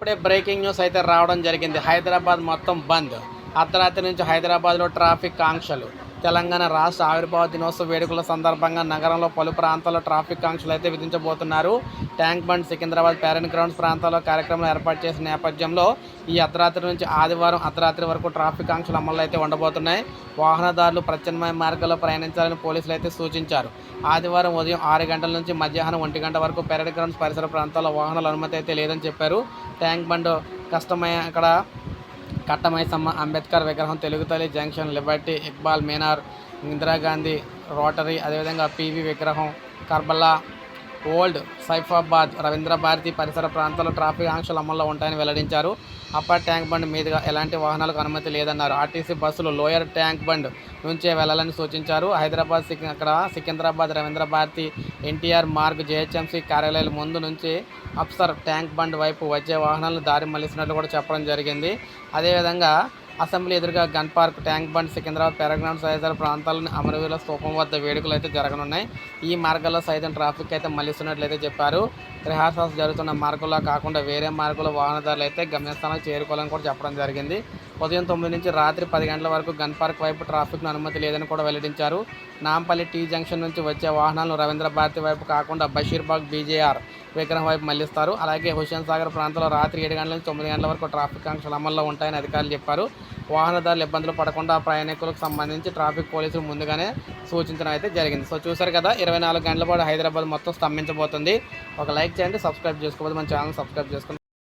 ఇప్పుడే breaking news అయితే రావడం జరిగింది. హైదరాబాద్ మొత్తం బంద్. అర్ధరాత్రి నుంచి హైదరాబాద్లో ట్రాఫిక్ ఆంక్షలు తెలంగాణ రాష్ట్ర ఆవిర్భావ దినోత్సవ వేడుకల సందర్భంగా నగరంలో పలు ప్రాంతాల్లో ట్రాఫిక్ ఆంక్షలు అయితే విధించబోతున్నారు. Tank bund Secunderabad parade grounds ప్రాంతాల్లో కార్యక్రమం ఏర్పాటు చేసిన నేపథ్యంలో ఈ అర్ధరాత్రి నుంచి ఆదివారం అర్ధరాత్రి వరకు ట్రాఫిక్ ఆంక్షలు అమలు అయితే ఉండబోతున్నాయి. వాహనదారులు ప్రత్యామ్నాయ మార్గాల్లో ప్రయాణించాలని పోలీసులు అయితే సూచించారు. ఆదివారం ఉదయం ఆరు గంటల నుంచి మధ్యాహ్నం ఒంటి గంట వరకు పెరడ్ గ్రౌండ్స్ పరిసర ప్రాంతాల్లో వాహనాల అనుమతి అయితే లేదని చెప్పారు. ట్యాంక్ బండ్ కష్టమై అక్కడ కట్టమైసమ్మ అంబేద్కర్ విగ్రహం Telugu Thalli junction liberty Iqbal Minar Indira Gandhi rotary అదేవిధంగా పీవీ విగ్రహం కర్బలా ఓల్డ్ సైఫాబాద్ రవీంద్ర భారతి పరిసర ప్రాంతాల్లో ట్రాఫిక్ ఆంక్షలు అమల్లో ఉంటాయని వెల్లడించారు. అప్పర్ ట్యాంక్ బండ్ మీదుగా ఎలాంటి వాహనాలకు అనుమతి లేదన్నారు. ఆర్టీసీ బస్సులు లోయర్ ట్యాంక్ బండ్ నుంచే వెళ్ళాలని సూచించారు. హైదరాబాద్ సిక్ అక్కడ సికింద్రాబాద్ రవీంద్ర భారతి ఎన్టీఆర్ మార్గ్ జేహెచ్ఎంసీ కార్యాలయాల ముందు నుంచి అప్సర్ ట్యాంక్ బండ్ వైపు వచ్చే వాహనాలను దారి మళ్ళిస్తున్నట్లు కూడా చెప్పడం జరిగింది. అదేవిధంగా అసెంబ్లీ ఎదురుగా gun park tank bund Secunderabad parade ground తదితర ప్రాంతాలను అమరవీరుల స్థూపం వద్ద వేడుకలు అయితే జరగనున్నాయి. ఈ మార్గాల్లో సైతం ట్రాఫిక్ అయితే మళ్ళిస్తున్నట్లయితే చెప్పారు. రిహార్సల్స్ జరుగుతున్న మార్గంలో కాకుండా వేరే మార్గంలో వాహనదారులు అయితే గమ్యస్థానం చేరుకోవాలని కూడా చెప్పడం జరిగింది. ఉదయం తొమ్మిది నుంచి రాత్రి పది గంటల వరకు గన్ పార్క్ వైపు ట్రాఫిక్ను అనుమతి లేదని కూడా వెల్లడించారు. నాంపల్లి టీ జంక్షన్ నుంచి వచ్చే వాహనాలను రవీంద్ర భారతి వైపు కాకుండా బషీర్బాగ్ బీజేఆర్ విగ్రహం వైపు మళ్ళిస్తారు. అలాగే హుస్సేన్ సాగర్ ప్రాంతంలో రాత్రి ఏడు గంటల నుంచి తొమ్మిది గంటల వరకు ట్రాఫిక్ ఆంక్షలు అమల్లో ఉంటాయని అధికారులు చెప్పారు. వాహనదారులు ఇబ్బందులు పడకుండా ప్రయాణికులకు సంబంధించి ట్రాఫిక్ పోలీసులు ముందుగానే సూచించడం అయితే జరిగింది. సో చూసారు కదా ఇరవై నాలుగు గంటల పాటు హైదరాబాద్ మొత్తం స్తంభించబోతుంది. ఒక లైక్ చేయండి సబ్స్క్రైబ్ చేసుకోవద్దు. మన ఛానల్ సబ్స్క్రైబ్ చేసుకోండి.